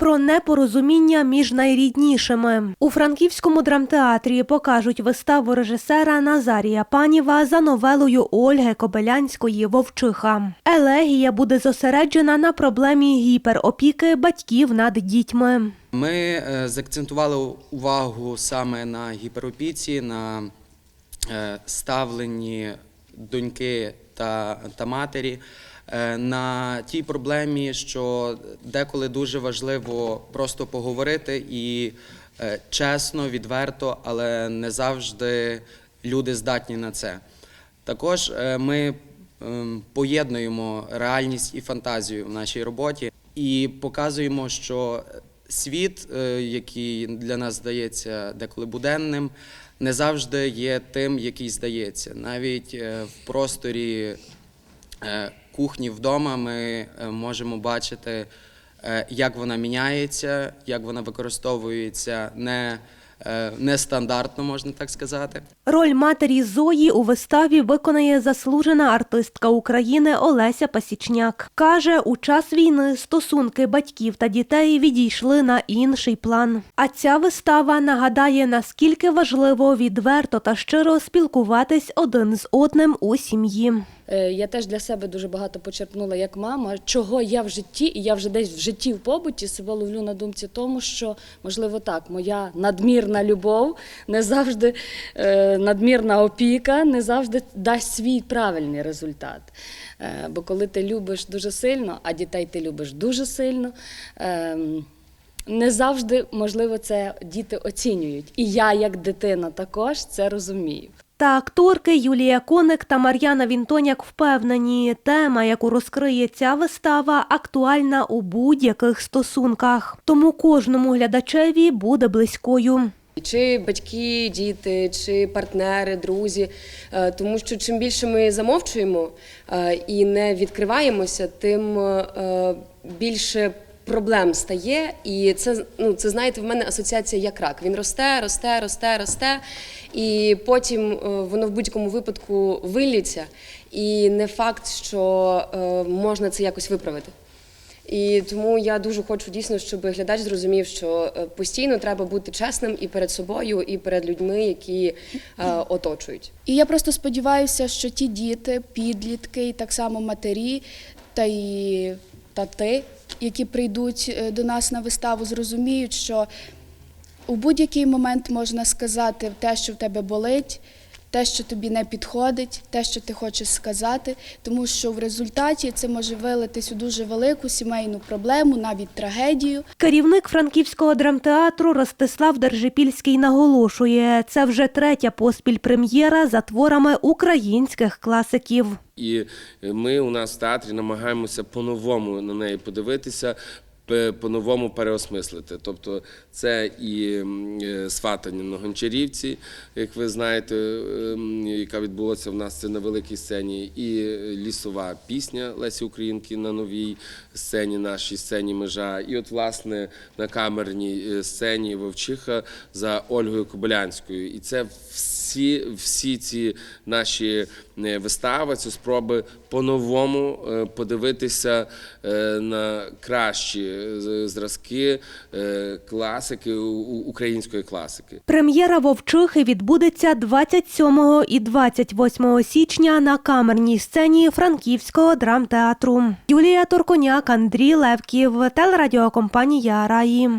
Про непорозуміння між найріднішими у франківському драмтеатрі покажуть виставу режисера Назарія Паніва за новелою Ольги Кобилянської Вовчиха. Елегія буде зосереджена на проблемі гіперопіки батьків над дітьми. Ми е, заакцентували увагу саме на гіперопіці, на е, ставленні доньки та, та матері, на тій проблемі, що деколи дуже важливо просто поговорити і е, чесно, відверто, але не завжди люди здатні на це. Також е, ми ем, поєднуємо реальність і фантазію в нашій роботі і показуємо, що світ, е, який для нас здається деколи буденним, не завжди є тим, який здається. Навіть е, в просторі е, кухні вдома ми е, можемо бачити, е, як вона міняється, як вона використовується не, нестандартно, можна так сказати. Роль матері Зої у виставі виконає заслужена артистка України Олеся Пасічняк. Каже, у час війни стосунки батьків та дітей відійшли на інший план. А ця вистава нагадає, наскільки важливо відверто та щиро спілкуватись один з одним у сім'ї. Е, Я теж для себе дуже багато почерпнула як мама, чого я в житті, і я вже десь в житті в побуті себе ловлю на думці тому, що можливо так, моя надмірна любов не завжди е, надмірна опіка, не завжди дасть свій правильний результат. Е, Бо коли ти любиш дуже сильно, а дітей ти любиш дуже сильно. ем, Не завжди можливо це діти оцінюють, і я, як дитина, також це розумію. Та акторки Юлія Коник та Мар'яна Вінтоняк впевнені, тема, яку розкриє ця вистава, актуальна у будь-яких стосунках. Тому кожному глядачеві буде близькою. Чи батьки, діти, чи партнери, друзі. Е, Тому що чим більше ми замовчуємо е, і не відкриваємося, тим е, більше проблем стає. І це, ну, це знаєте, в мене асоціація як рак. Він росте, росте, росте, росте, і потім е, воно в будь-якому випадку виліться. І не факт, що е, можна це якось виправити. І тому я дуже хочу дійсно, щоб глядач зрозумів, що е, постійно треба бути чесним і перед собою, і перед людьми, які е, оточують. І я просто сподіваюся, що ті діти, підлітки, і так само матері та й тати, які прийдуть е, до нас на виставу, зрозуміють, що у будь-який момент можна сказати те, що в тебе болить, те, що тобі не підходить, те, що ти хочеш сказати, тому що в результаті це може вилитись у дуже велику сімейну проблему, навіть трагедію. Керівник франківського драмтеатру Ростислав Держипільський наголошує, це вже третя поспіль прем'єра за творами українських класиків. І ми у нас в театрі намагаємося по-новому на неї подивитися. По-новому переосмислити. Тобто це і е, сватання на Гончарівці, як ви знаєте, ем, яка відбулася в нас це на великій сцені, і лісова пісня Лесі Українки на новій сцені, нашій сцені межа. І от, власне, на камерній е, сцені Вовчиха за Ольгою Кобилянською. І це всі, всі ці наші е, вистави, це спроби по-новому е, подивитися е, на кращі е, зразки класики, української класики. Прем'єра Вовчихи відбудеться 27 і 28 січня на камерній сцені Франківського драмтеатру. Юлія Торконяк, Андрій Левків, телерадіокомпанія Раї.